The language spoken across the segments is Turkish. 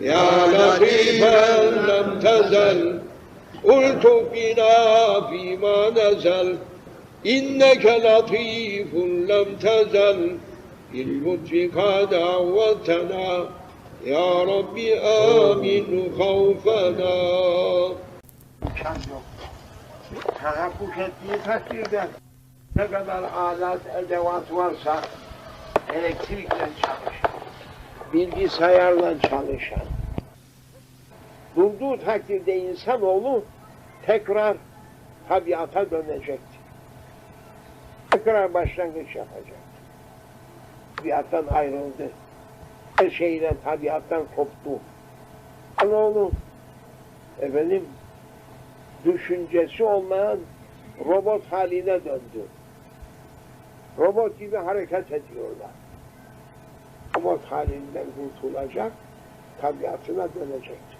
يا لطيفا لم تزل. قلت بنا فيما نزل. إنك لطيف لم تزل. للمتف قد عودتنا يا ربي آمن خوفنا. Ne kadar alat, edevat varsa elektrikle çalışır. Bilgisayarla çalışan, durduğu takdirde insanoğlu tekrar tabiata dönecektir. Tekrar başlangıç yapacak. Tabiattan ayrıldı. Her şeyle tabiattan koptu. Anoğlu efendim düşüncesi olmayan robot haline döndü. Robot gibi hareket ediyorlar. Robot halinden kurtulacak, tabiatına dönecektir.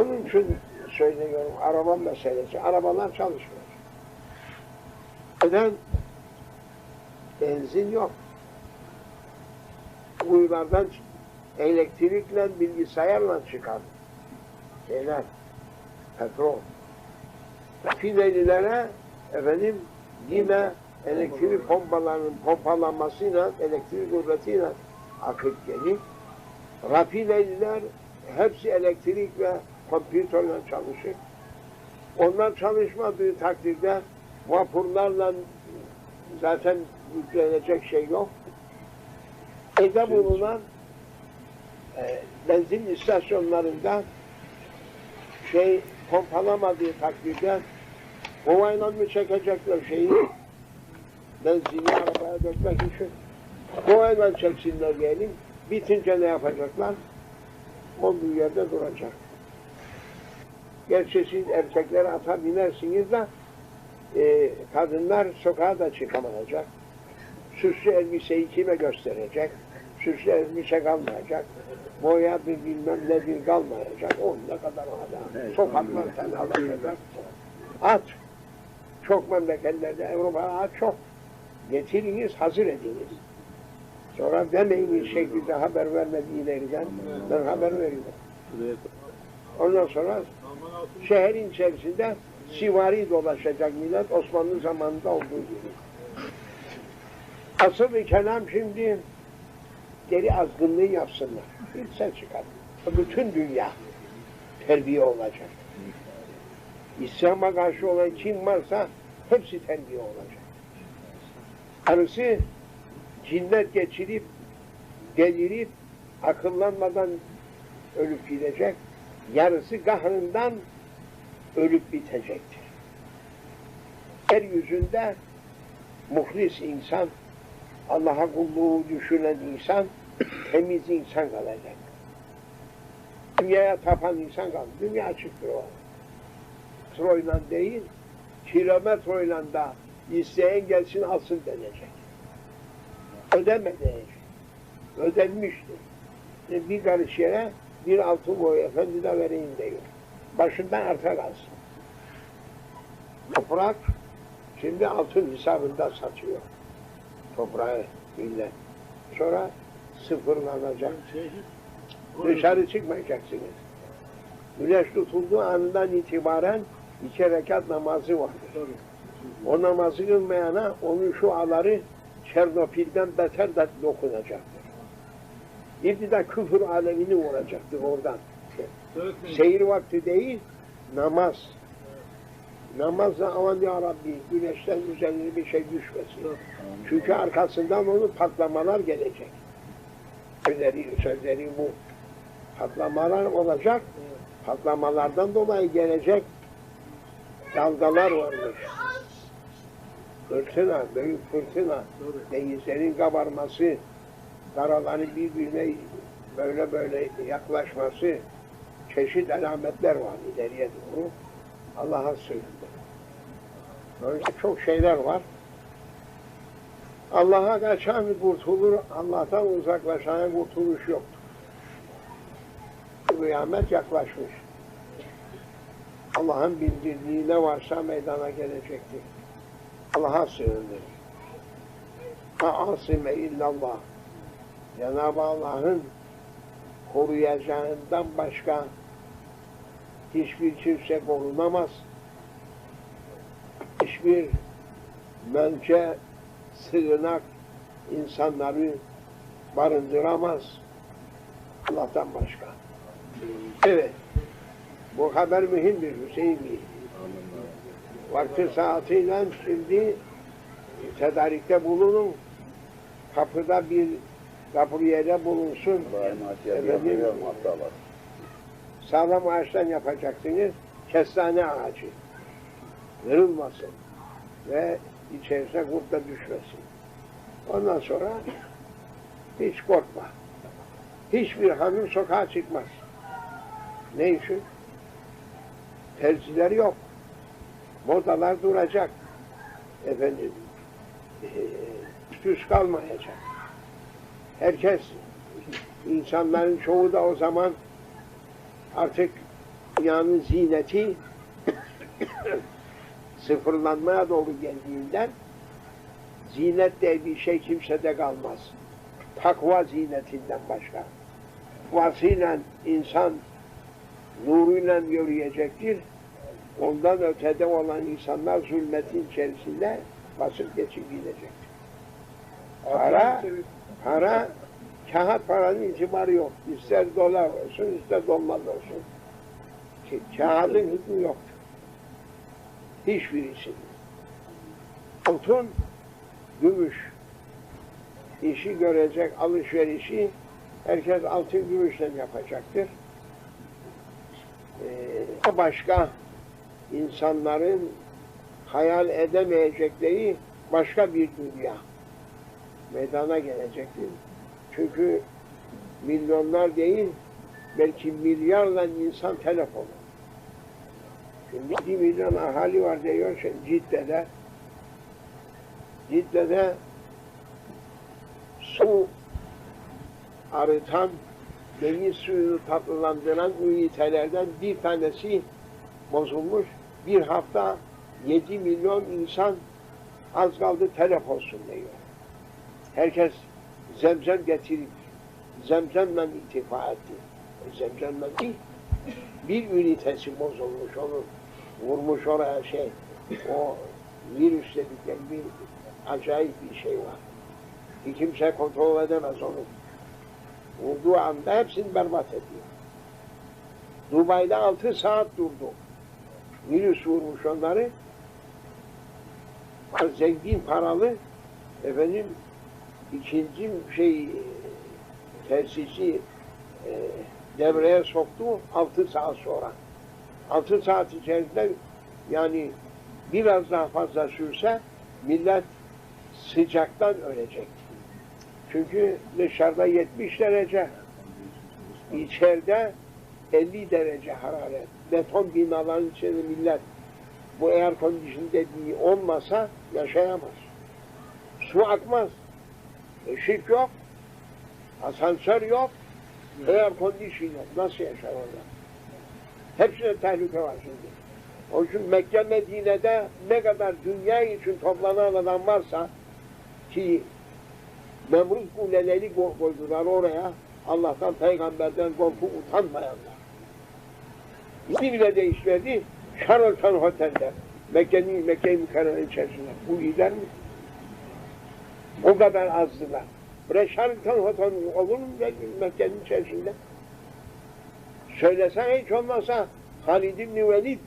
Onun için söylüyorum, araba meselesi. Arabalar çalışmıyor. Neden? Benzin yok. Uyulardan elektrikle, bilgisayarla çıkan şeyler petrol. Rafinerilere efendim yine elektrik pompalarının pompalanmasıyla, elektrik kuvvetiyle akıp gelir. Rafineriler hepsi elektrik ve kompütörle çalışır. Onlar çalışmadığı takdirde vapurlarla zaten yüklenecek şey yok. Evde bulunan e, benzin istasyonlarında şey pompalamadığı takdirde kovayla mı çekecekler şeyi benzini arabaya dökmek için kovayla çeksinler diyelim bitince ne yapacaklar olduğu yerde duracak gerçi siz erkekler ata binersiniz de e, kadınlar sokağa da çıkamayacak süslü elbiseyi kime gösterecek süslü elbise kalmayacak boyadır bilmem nedir kalmayacak. On ne kadar adam. Sokaklar tenhalaşacak. At. Çok memleketlerde Avrupa'da at çok. Getiriniz, hazır ediniz. Sonra demeyin bir şekilde haber vermedi. Ben haber veriyorum. Ondan sonra şehrin içerisinde sivari dolaşacak millet Osmanlı zamanında olduğu gibi. Asıl kelam şimdi geri azgınlığı yapsınlar. Bir sen çıkar. Bütün dünya terbiye olacak. İslam'a karşı olan kim varsa hepsi terbiye olacak. Arısı cinnet geçirip, delirip, akıllanmadan ölüp gidecek. Yarısı kahrından ölüp bitecektir. Yeryüzünde muhlis insan, Allah'a kulluğu düşünen insan, temiz insan kalacak. Dünyaya tapan insan kaldı. Dünya çıktı o. Metroyla değil, kilometreyle da isteyen gelsin alsın denecek. Ödeme denecek. Ödenmiştir. E bir karış yere bir altın boy efendi de vereyim diyor. Başından arta kalsın. Toprak şimdi altın hesabında satıyor. Toprağı millet. Sonra sıfırlanacak. Dışarı çıkmayacaksınız. Güneş tutulduğu anından itibaren iki rekat namazı vardır. O namazı kılmayana onun şu aları Çernopil'den beter de dokunacaktır. Bir de küfür alemini vuracaktır oradan. Seyir vakti değil, namaz. Namazla aman ya Rabbi güneşten üzerine bir şey düşmesin. Çünkü arkasından onun patlamalar gelecek. Sözleri, sözleri bu. Patlamalar olacak. Patlamalardan dolayı gelecek dalgalar varmış. Fırtına, büyük fırtına, denizlerin kabarması, karaların birbirine böyle böyle yaklaşması, çeşit alametler var ileriye doğru. Allah'a sığındı. Böyle çok şeyler var. Allah'a kaçan kurtulur, Allah'tan uzaklaşan kurtuluş yoktur. Kıyamet yaklaşmış. Allah'ın bildirdiği ne varsa meydana gelecektir. Allah'a sığınır. Asime illallah. Cenab-ı Allah'ın koruyacağından başka hiçbir kimse korunamaz. Hiçbir mence, sığınak insanları barındıramaz. Allah'tan başka. Evet. Bu haber mühimdir Hüseyin Bey. Vakti saatiyle şimdi tedarikte bulunun. Kapıda bir kapıyere bulunsun. Efendim, sağlam ağaçtan yapacaksınız. Kestane ağacı. Kırılmasın. Ve içerisine kurt da düşmesin. Ondan sonra hiç korkma. Hiçbir hanım sokağa çıkmaz. Ne için? Terziler yok. Modalar duracak. Efendim, eee, düz kalmayacak. Herkes, insanların çoğu da o zaman artık dünyanın zineti sıfırlanmaya doğru geldiğinden zinet diye bir şey kimsede kalmaz. Takva zinetinden başka. Takvasıyla insan nuruyla yürüyecektir. Ondan ötede olan insanlar zulmetin içerisinde basıp geçip gidecektir. Para, para, kağıt paranın itibarı yok. İster dolar olsun, ister dolmaz olsun. Kağıdın hükmü yoktur. Hiçbirisi. Altın, gümüş. işi görecek alışverişi herkes altın gümüşle yapacaktır. Ee, başka insanların hayal edemeyecekleri başka bir dünya meydana gelecektir. Çünkü milyonlar değil, belki milyarla insan telefonu. Şimdi bir milyon ahali var diyor Cidde'de. Cidde'de su arıtan, deniz suyunu tatlılandıran ünitelerden bir tanesi bozulmuş. Bir hafta 7 milyon insan az kaldı telef olsun diyor. Herkes zemzem getirip zemzemle ittifa etti. E, zemzemle değil. Bir ünitesi bozulmuş onun. Vurmuş oraya şey. O virüs dedikleri bir acayip bir şey var. Ki kimse kontrol edemez onu. Vurduğu anda hepsini berbat ediyor. Dubai'de altı saat durdu. Virüs vurmuş onları. Zengin paralı efendim ikinci şey tesisi e, devreye soktu altı saat sonra. Altı saat içerisinde yani biraz daha fazla sürse millet sıcaktan ölecek. Çünkü dışarıda 70 derece, içeride 50 derece hararet. Beton binaların içinde millet bu air condition dediği olmasa yaşayamaz. Su akmaz. Işık yok. Asansör yok. Air condition yok. Nasıl yaşar orada? Hepsine tehlike var şimdi. Onun için Mekke Medine'de ne kadar dünya için toplanan adam varsa ki Nemrut kuleleri ko- koydular oraya. Allah'tan, peygamberden korkup utanmayanlar. Bir bile değişmedi. Sheraton Otel'de. Mekke'nin Mekke-i Mükerreme'nin içerisinde. Bu gider mi? O kadar azdılar. Bre Sheraton Otel olur mu Mekke'nin içerisinde? Söylesen hiç olmazsa Halid İbni Velid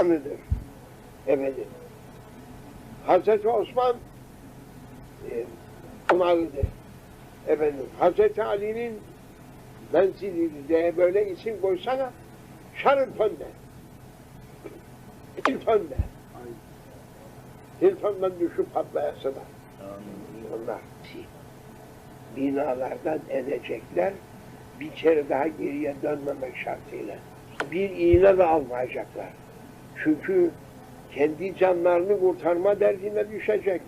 anıdır. Efendim. Hazreti Osman e, onarıdır. Efendim. Hazreti Ali'nin menzili diye böyle isim koysana Sheraton de. Hilton de. Hilton'dan düşüp patlayası da. Onlar binalardan edecekler bir kere daha geriye dönmemek şartıyla. Bir iğne de almayacaklar. Çünkü kendi canlarını kurtarma derdine düşecek.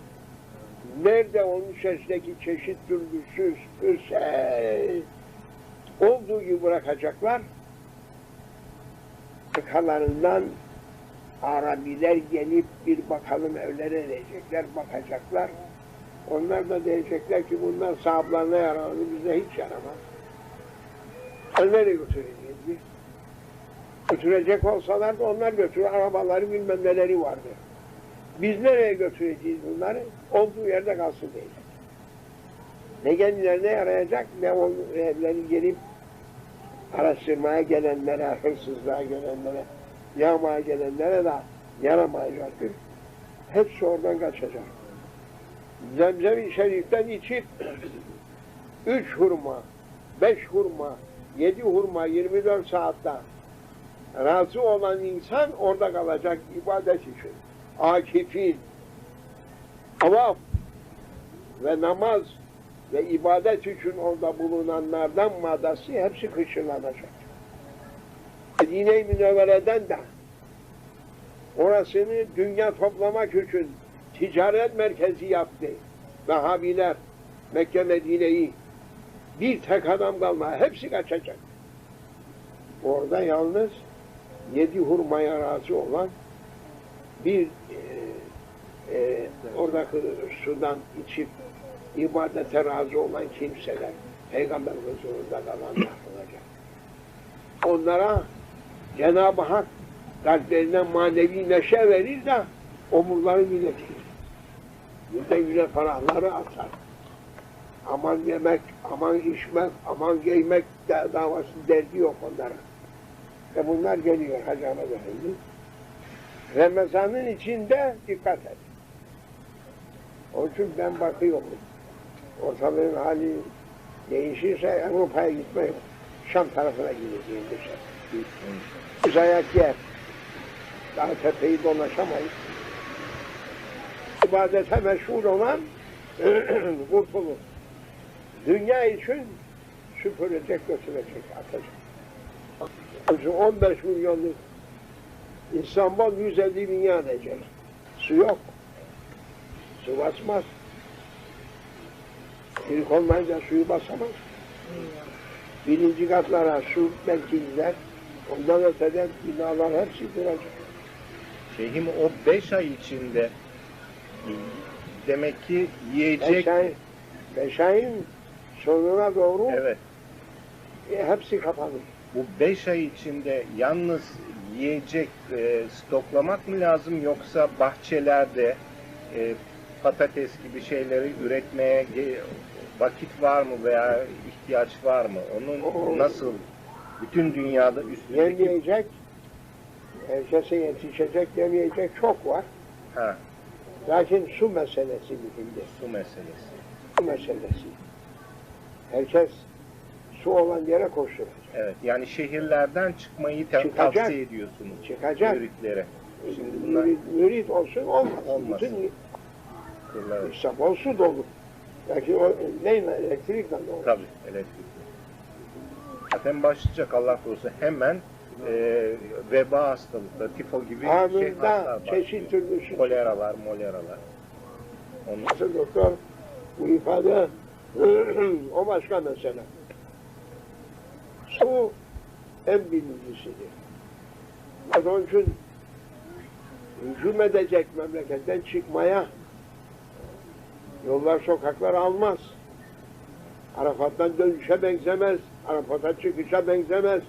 Nerede onun içerisindeki çeşit türlüsüz, pürse olduğu gibi bırakacaklar. Arkalarından Arabiler gelip bir bakalım evlere diyecekler, bakacaklar. Onlar da diyecekler ki bunlar sahiplerine yarar, bize hiç yaramaz. Nereye götüreceğiz biz? Götürecek olsalar da onlar götürür. Arabaları bilmem neleri vardı. Biz nereye götüreceğiz bunları? Olduğu yerde kalsın değil. Ne kendilerine yarayacak ne o evleri gelip araştırmaya gelenlere, hırsızlığa gelenlere, yağmaya gelenlere de yaramayacaktır. Hepsi oradan kaçacak. Zemzem-i Şerif'ten içip üç hurma, beş hurma, yedi hurma 24 saatte razı olan insan orada kalacak ibadet için. Akifin, avaf ve namaz ve ibadet için orada bulunanlardan madası hepsi kışırlanacak. Medine-i Münevvere'den de orasını dünya toplamak için ticaret merkezi yaptı. Vehhabiler Mekke Medine'yi bir tek adam kalma. Hepsi kaçacak. Orada yalnız yedi hurmaya razı olan bir e, e, oradaki sudan içip ibadete razı olan kimseler Peygamber huzurunda kalanlar olacak. Onlara Cenab-ı Hak kalplerine manevi neşe verir de omurları milletir. Yüzde yüze ferahları atar. Aman yemek, aman içmek, aman giymek davası derdi yok onlara. Ve bunlar geliyor Hacı Ahmet Efendi. Ramazan'ın içinde dikkat et. Onun için ben bakıyorum. Ortalığın hali değişirse Avrupa'ya gitme yok. Şam tarafına gideceğim dışarı. Biz ayak yer. Daha tepeyi dolaşamayız. İbadete meşhur olan kurtulur. Dünya için süpürecek, götürecek, atacak. Şu 15 milyonluk İstanbul 150 milyon edecek. Su yok. Su basmaz. Çelik olmayınca suyu basamaz. Birinci katlara su belki gider. Ondan öteden binalar hepsi duracak. Şeyhim o beş ay içinde demek ki yiyecek Beş ay, beş ayın sonuna doğru evet e, hepsi kapanır. bu beş ay içinde yalnız yiyecek e, stoklamak mı lazım yoksa bahçelerde e, patates gibi şeyleri üretmeye vakit var mı veya ihtiyaç var mı? Onun nasıl bütün dünyada üstündeki Yemeyecek, herkese yetişecek yemeyecek çok var. ha, Lakin su meselesi mühimdir. su meselesi. Su meselesi. Herkes su olan yere koşturacak. Evet yani şehirlerden çıkmayı te- Çıkacak. tavsiye ediyorsunuz Çıkacak. müritlere. Şimdi bunlar Mürit, olsun olmasın. Olmasın. Bütün kırlar İstanbul su dolu. Lakin o neyle elektrikle dolu. Tabii elektrik. Zaten başlayacak Allah korusun hemen e, veba hastalıkları, tifo gibi şey Anında hastalar başlıyor. çeşit türlüsü. Koleralar, moleralar. Onun Nasıl doktor bu ifade o başka mesele. Su en birincisidir. Onun için hücum edecek memleketten çıkmaya yollar sokaklar almaz. Arafat'tan dönüşe benzemez. Arafat'a çıkışa benzemez.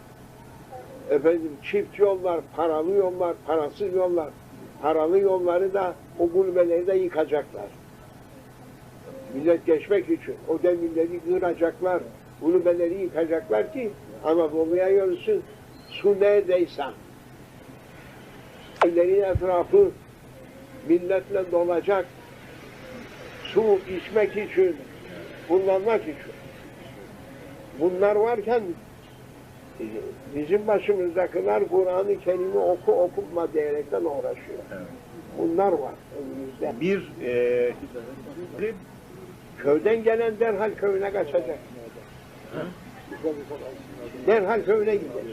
Efendim çift yollar, paralı yollar, parasız yollar. Paralı yolları da o gulbeleri de yıkacaklar. Millet geçmek için o demirleri kıracaklar, gulbeleri yıkacaklar ki Anadolu'ya yürüsün. Su neredeyse. Ellerin etrafı milletle dolacak. Su içmek için, kullanmak için. Bunlar varken bizim başımızdakiler Kur'an-ı Kerim'i oku okutma diyerekten uğraşıyor. Evet. Bunlar var önümüzde. bir e, Köyden gelen derhal köyüne kaçacak. Derhal köyüne gidecek.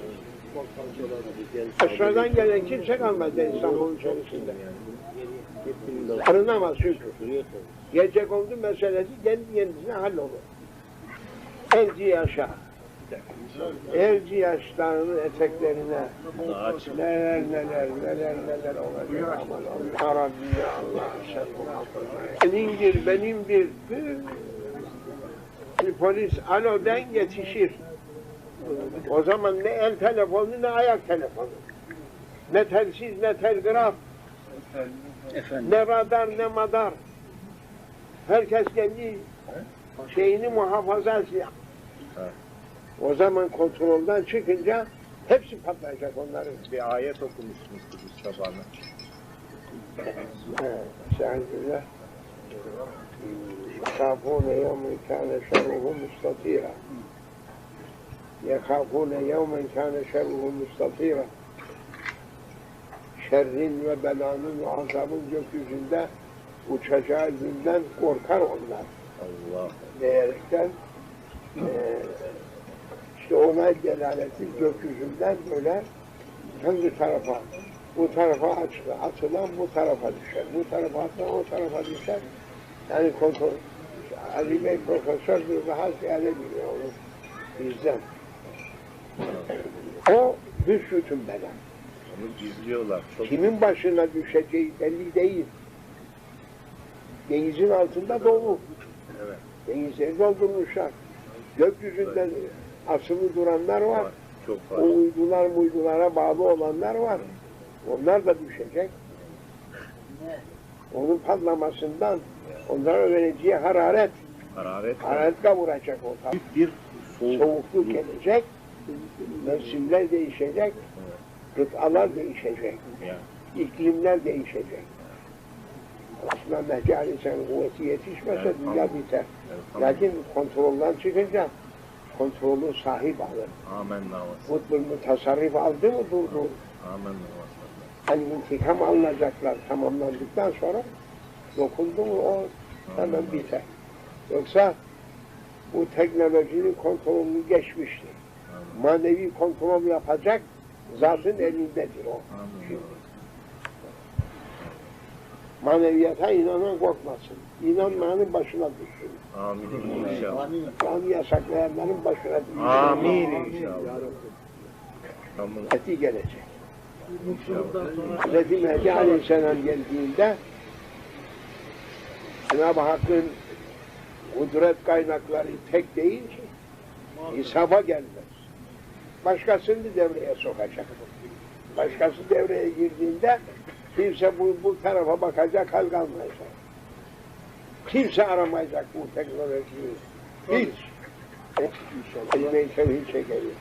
Aşağıdan gelen kimse kalmaz İstanbul'un içerisinde. Arınamaz çünkü. Gelecek oldu meselesi kendi kendisine hallolur. Elci yaşa. Elci yaşlarının eteklerine neler neler neler neler olacak aman Allah sen Senindir benimdir bir polis alodan yetişir O zaman ne el telefonu ne ayak telefonu. Ne telsiz ne telgraf. Efendim. Ne radar ne madar. Herkes kendi şeyini muhafaza ediyor. O zaman kontrolden çıkınca hepsi patlayacak onların. Bir ayet okumuşsunuz biz sabahına. Sen güzel. Yekafune yevmen kâne şerruhu mustatîra. Yekafune yevmen kâne şerruhu mustatîra şerrin ve belanın ve azabın gökyüzünde uçacağı günden korkar onlar Allah. diyerekten eee işte ona delaleti gökyüzünden böyle hangi tarafa bu tarafa açılır, atılan bu tarafa düşer, bu tarafa atılan o tarafa düşer. Yani kontrol, Ali Bey profesördür, daha ziyade biliyor onu bizden. O büsbütün bela. Onu gizliyorlar. Çok Kimin başına düşeceği belli değil. Denizin altında dolu. Evet. Denizleri doldurmuşlar. Gökyüzünde asılı duranlar var. var. Çok O var. uydular uydulara bağlı olanlar var. Onlar da düşecek. Onun patlamasından onlara vereceği hararet, Hararet var. hararet kavuracak o tabi. Bir soğuk. Soğukluk gelecek, mevsimler değişecek, kıtalar değişecek, iklimler değişecek. Aslında Mehdi Aleyhisselam'ın kuvveti yetişmese Evet, dünya tamam. biter. Evet, tamam. Lakin kontrolden çıkınca kontrolü sahip alır. Navası. Kutbul tasarruf aldı mı durdu. Navası. Hani intikam alınacaklar tamamlandıktan sonra dokundu mu o hemen biter. Yoksa bu teknolojinin kontrolünü geçmiştir. Manevi kontrol yapacak zatın elindedir o. Maneviyata inanan korkmasın. İnanmayanın başına düşsün. Amin inşallah. Yani yasaklayanların başına düşsün. Amin inşallah. Eti gelecek. Hazreti Mehdi Aleyhisselam geldiğinde Cenab-ı Hakk'ın kudret kaynakları tek değil ki hesaba gelmez. Başkasını devreye sokacak. Başkası devreye girdiğinde kimse bu, bu tarafa bakacak hal kalmayacak. Kimse aramayacak bu teknolojiyi. Hiç. Elime tevhid çekelim.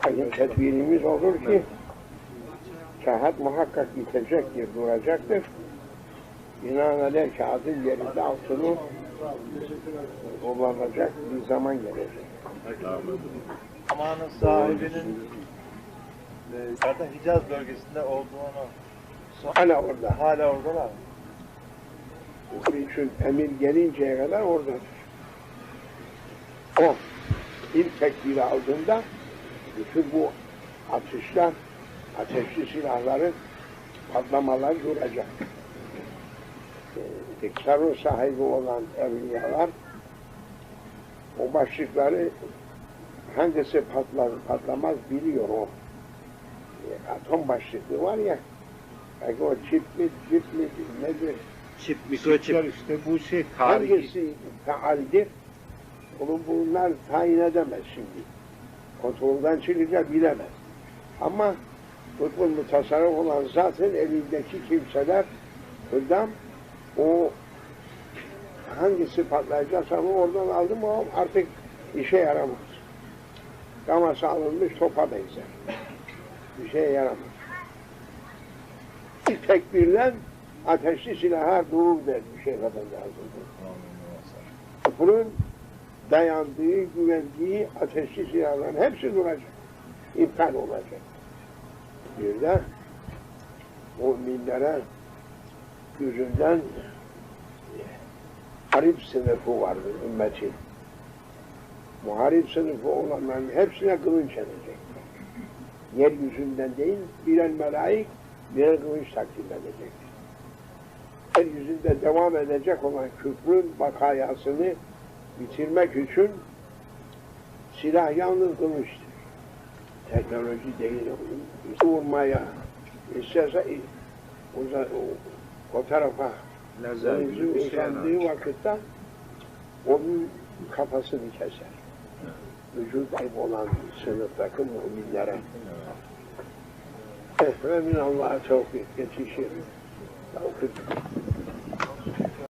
Hani tedbirimiz olur ki kağıt muhakkak bitecektir, duracaktır. Binaenaleyh kağıdın yerinde altını kullanacak bir zaman gelecek. Zamanın sahibinin e, zaten Hicaz bölgesinde olduğunu Hala orada. hala oradalar. Onun için emir gelinceye kadar oradadır. O ilk tekbiri aldığında bütün bu atışlar, ateşli silahların patlamalar duracak. Tasarruf sahibi olan evliyalar o başlıkları hangisi patlar, patlamaz biliyor o. Ee, Atom başlıklı var ya, belki o çip mi, çip mi, nedir? Çip, Mikroçipler işte bu şey tarihi. Hangisi faaldir? Onu bunlar tayin edemez şimdi. Kontrolden çıkınca bilemez. Ama futbol mutasarrıf olan zaten elindeki kimseler hırdam o hangisi patlayacaksa onu oradan aldı mı o artık işe yaramaz. Gaması alınmış topa benzer. Bir şeye yaramaz. İlk tekbirlen ateşli silaha durur der bir şey kadar lazım. Bunun dayandığı, güvendiği ateşli silahların hepsi duracak. İmkan olacak. Bir de müminlere yüzünden harip sınıfı vardır ümmetin. Muharip sınıfı olanların hepsine kılınç edecek. Yeryüzünden değil, birer melaik, birer kılıç takdim edecek. Yeryüzünde devam edecek olan küfrün bakayasını bitirmek için silah yalnız kılıçtır. Teknoloji değil. Vurmaya isterse o, o tarafa Şey uzandığı yani. vakitte onun kafasını keser. vücut olan sınıftaki müminlere ve min Allah'a tevfik yetişir. Tevfik